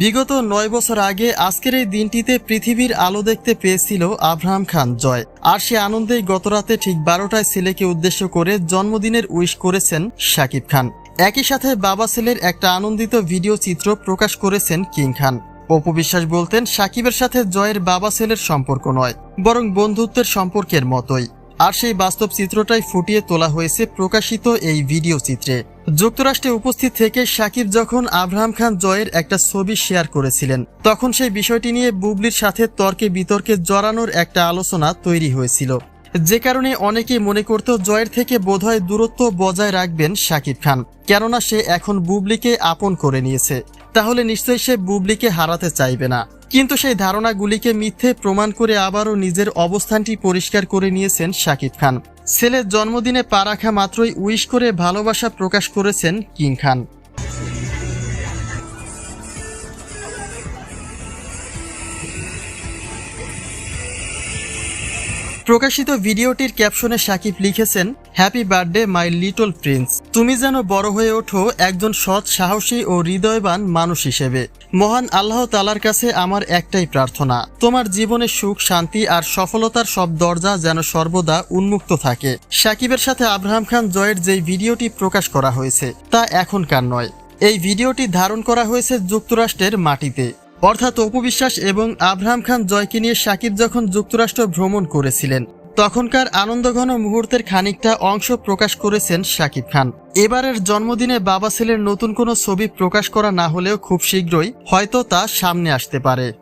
বিগত নয় বছর আগে আজকের এই দিনটিতে পৃথিবীর আলো দেখতে পেয়েছিল আব্রাহাম খান জয়। আর সে আনন্দেই গতরাতে ঠিক বারোটায় ছেলেকে উদ্দেশ্য করে জন্মদিনের উইশ করেছেন শাকিব খান। একই সাথে বাবা ছেলের একটা আনন্দিত ভিডিও চিত্র প্রকাশ করেছেন কিং খান। অপু বিশ্বাস বলতেন সাকিবের সাথে জয়ের বাবা ছেলের সম্পর্ক নয়, বরং বন্ধুত্বের সম্পর্কের মতোই। আর সেই বাস্তব চিত্রটাই ফুটিয়ে তোলা হয়েছে প্রকাশিত এই ভিডিও চিত্রে। যুক্তরাষ্ট্রে উপস্থিত থেকে সাকিব যখন আব্রাহাম খান জয়ের একটা ছবি শেয়ার করেছিলেন, তখন সেই বিষয়টি নিয়ে বুবলির সাথে তর্কে বিতর্কে জড়ানোর একটা আলোচনা তৈরি হয়েছিল। যে কারণে অনেকেই মনে করত জয়ের থেকে বোধহয় দূরত্ব বজায় রাখবেন শাকিব খান, কেননা সে এখন বুবলিকে আপন করে নিয়েছে। তাহলে নিশ্চয়ই সে বুবলিকে হারাতে চাইবে না। কিন্তু সেই ধারণাগুলিকে মিথ্যে প্রমাণ করে আবারও নিজের অবস্থানটি পরিষ্কার করে নিয়েছেন শাকিব খান। ছেলের জন্মদিনে পা রাখা মাত্রই উইশ করে ভালোবাসা প্রকাশ করেছেন কিং খান। প্রকাশিত ভিডিওটির ক্যাপশনে সাকিব লিখেছেন happy birthday my little prince তুমি যেন বড় হয়ে ওঠো একজন সৎ, সাহসী ও হৃদয়বান মানুষ হিসেবে। মহান আল্লাহ তালার কাছে আমার একটাই প্রার্থনা। তোমার জীবনে সুখ, শান্তি আর সফলতার সব দরজা যেন সর্বদা উন্মুক্ত থাকে। সাকিবের সাথে আব্রাহাম খান জয়ের যেই ভিডিওটি প্রকাশ করা হয়েছে, তা এখনকার নয়। এই ভিডিওটি ধারণ করা হয়েছে যুক্তরাষ্ট্রের মাটিতে। অর্থাৎ অপবিশ্বাস এবং আব্রাহাম খান জয়কে নিয়ে সাকিব যখন যুক্তরাষ্ট্র ভ্রমণ করেছিলেন, তখনকার আনন্দঘন মুহূর্তের খানিকটা অংশ প্রকাশ করেছেন সাকিব খান। এবারের জন্মদিনে বাবা ছেলের নতুন কোনো ছবি প্রকাশ করা না হলেও খুব শীঘ্রই হয়তো তা সামনে আসতে পারে।